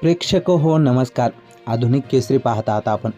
प्रेक्षक हो नमस्कार. आधुनिक केसरी पाहता आता आपण.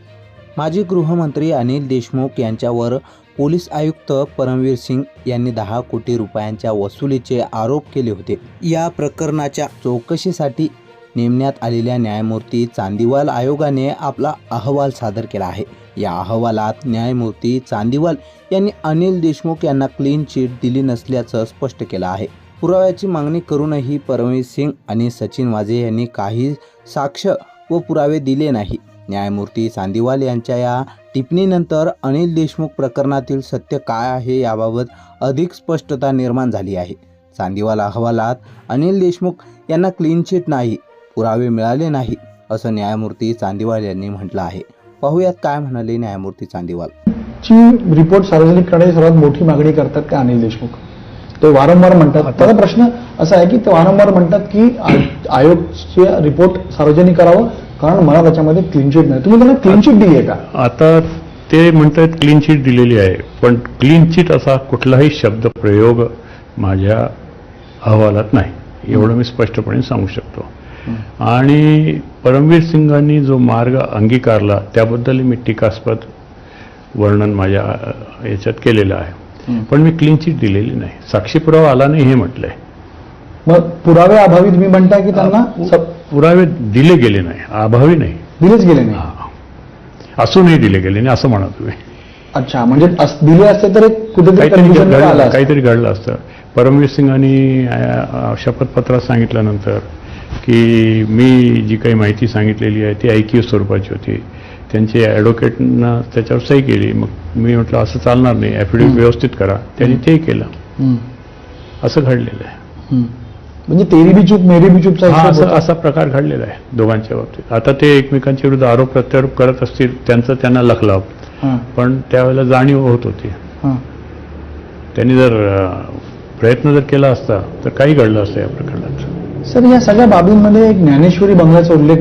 माजी गृहमंत्री अनिल देशमुख यांच्यावर पोलीस आयुक्त परमवीर सिंग यांनी दहा कोटी रुपयांच्या वसुलीचे आरोप केले होते. या प्रकरणाच्या चौकशीसाठी नेमण्यात आलेल्या न्यायमूर्ती चांदीवाल आयोगाने आपला अहवाल सादर केला आहे. या अहवालात न्यायमूर्ती चांदीवाल यांनी अनिल देशमुख यांना क्लीन चिट दिली नसल्याचं स्पष्ट केलं आहे. पुराव्याची मागणी करूनही परमवीर सिंग आणि सचिन वाझे यांनी काही साक्ष व पुरावे दिले नाही. न्यायमूर्ती चांदीवाल यांच्या या टिप्पणीनंतर अनिल देशमुख प्रकरणातील सत्य काय आहे याबाबत अधिक स्पष्टता निर्माण झाली आहे. चांदीवाल अहवालात अनिल देशमुख यांना क्लीन चिट नाही पुरावे मिळाले नाही असं न्यायमूर्ती चांदीवाल यांनी म्हटलं आहे. पाहूयात काय म्हणाले न्यायमूर्ती चांदीवाल? ची रिपोर्ट सार्वजनिक करण्याची सर्वात मोठी मागणी करतात का अनिल देशमुख? ते वारंवार म्हणतात. माझा प्रश्न असा आहे की ते वारंवार म्हणतात की आयोगचे रिपोर्ट सार्वजनिक करावं कारण मला त्याच्यामध्ये क्लीन चिट नाही. तुम्ही त्यांना क्लीन चिट दिली आहे का? आता ते म्हणतात क्लीन चिट दिलेली आहे पण क्लीन चिट असा कुठलाही शब्द प्रयोग माझ्या अहवालात नाही. एवढं मी स्पष्टपणे सांगू शकतो. आणि परमवीर सिंगांनी जो मार्ग अंगीकारला त्याबद्दल मी टीकास्पद वर्णन माझ्या याच्यात केलेलं आहे. पण मी क्लीन चिट दिलेली नाही. साक्षी पुरावा आला नाही हे म्हटलंय. मग पुरावे अभावी तुम्ही म्हणताय की त्यांना सब- पुरावे दिले गेले नाही. अभावी नाही. दिलेच गेले नाही. असूनही दिले गेले नाही असं म्हणा तुम्ही. अच्छा म्हणजे अस- दिले असते तर एक कुठेतरी काहीतरी confusion आलं घडलं असतं. काहीतरी घडलं असतं. परमवीर सिंगांनी अ, शपथपत्रात सांगितल्यानंतर की मी जी काही माहिती सांगितलेली आहे ती ऐकीव स्वरूपाची होती. त्यांचे ॲडव्होकेटनं त्याच्यावर सही केली. मग मी म्हटलं असं चालणार नाही. ॲफिडेव्हिट व्यवस्थित करा. त्यांनी ते केलं. असं घडलेलं आहे. म्हणजे तेरी बी चूक मेरी बी हिशोब असा. असा प्रकार घडलेला आहे दोघांच्या बाबतीत. आता ते एकमेकांच्या विरुद्ध आरोप प्रत्यारोप करत असतील त्यांचं त्यांना लखलाव पण त्यावेळेला जाणीव होत होती. हां. त्यांनी जर प्रयत्न जर केला असता तर काही घडलं असतं या प्रकरणात. सर या सगळ्या बाबींमध्ये एक ज्ञानेश्वरी बंगल्याचा उल्लेख